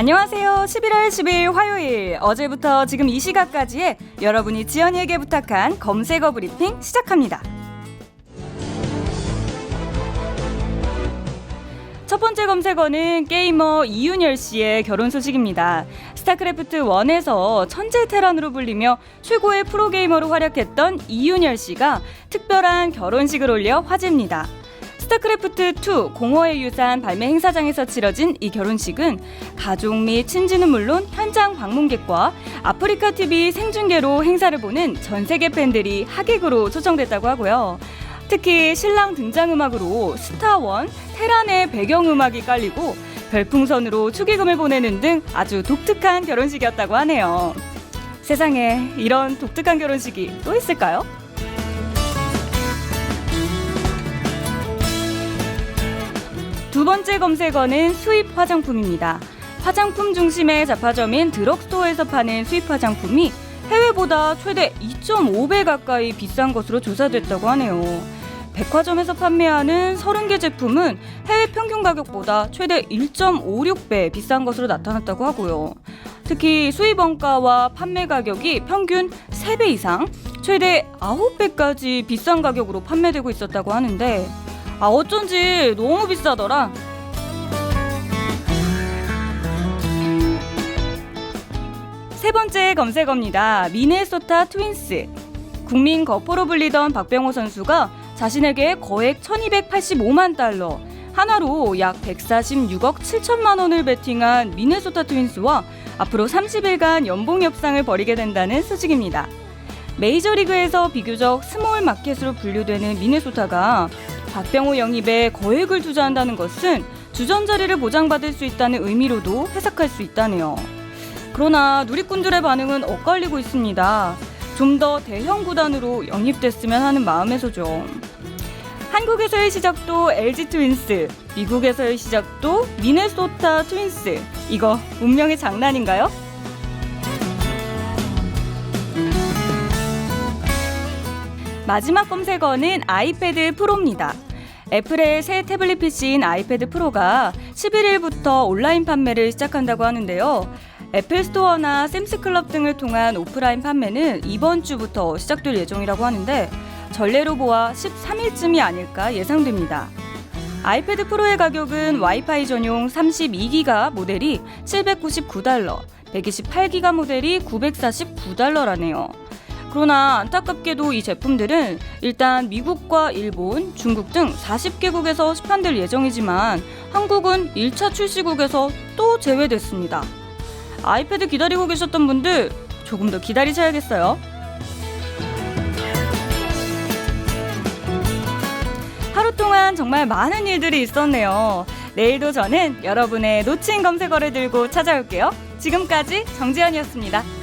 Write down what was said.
안녕하세요. 11월 10일 화요일 어제부터 지금 이 시각까지의 여러분이 지연이에게 부탁한 검색어 브리핑 시작합니다. 첫 번째 검색어는 게이머 이윤열 씨의 결혼 소식입니다. 스타크래프트 1에서 천재 테란으로 불리며 최고의 프로게이머로 활약했던 이윤열 씨가 특별한 결혼식을 올려 화제입니다. 스타크래프트 2 공허의 유산 발매 행사장에서 치러진 이 결혼식은 가족 및 친지는 물론 현장 방문객과 아프리카 TV 생중계로 행사를 보는 전 세계 팬들이 하객으로 초청됐다고 하고요. 특히 신랑 등장음악으로 스타원 테란의 배경음악이 깔리고 별풍선으로 축의금을 보내는 등 아주 독특한 결혼식이었다고 하네요. 세상에 이런 독특한 결혼식이 또 있을까요? 두 번째 검색어는 수입 화장품입니다. 화장품 중심의 잡화점인 드럭스토어에서 파는 수입 화장품이 해외보다 최대 2.5배 가까이 비싼 것으로 조사됐다고 하네요. 백화점에서 판매하는 30개 제품은 해외 평균 가격보다 최대 1.56배 비싼 것으로 나타났다고 하고요. 특히 수입 원가와 판매 가격이 평균 3배 이상, 최대 9배까지 비싼 가격으로 판매되고 있었다고 하는데 아 어쩐지 너무 비싸더라. 세 번째 검색어입니다. 미네소타 트윈스. 국민 거포로 불리던 박병호 선수가 자신에게 거액 1285만 달러, 하나로 약 146억 7천만 원을 베팅한 미네소타 트윈스와 앞으로 30일간 연봉 협상을 벌이게 된다는 소식입니다. 메이저리그에서 비교적 스몰 마켓으로 분류되는 미네소타가 박병호 영입에 거액을 투자한다는 것은 주전 자리를 보장받을 수 있다는 의미로도 해석할 수 있다네요. 그러나 누리꾼들의 반응은 엇갈리고 있습니다. 좀 더 대형 구단으로 영입됐으면 하는 마음에서죠. 한국에서의 시작도 LG 트윈스, 미국에서의 시작도 미네소타 트윈스. 이거 운명의 장난인가요? 마지막 검색어는 아이패드 프로입니다. 애플의 새 태블릿 PC인 아이패드 프로가 11일부터 온라인 판매를 시작한다고 하는데요. 애플 스토어나 샘스 클럽 등을 통한 오프라인 판매는 이번 주부터 시작될 예정이라고 하는데 전례로 보아 13일쯤이 아닐까 예상됩니다. 아이패드 프로의 가격은 와이파이 전용 32기가 모델이 799달러, 128기가 모델이 949달러라네요. 그러나 안타깝게도 이 제품들은 일단 미국과 일본, 중국 등 40개국에서 시판될 예정이지만 한국은 1차 출시국에서 또 제외됐습니다. 아이패드 기다리고 계셨던 분들 조금 더 기다리셔야겠어요. 하루 동안 정말 많은 일들이 있었네요. 내일도 저는 여러분의 놓친 검색어를 들고 찾아올게요. 지금까지 정지현이었습니다.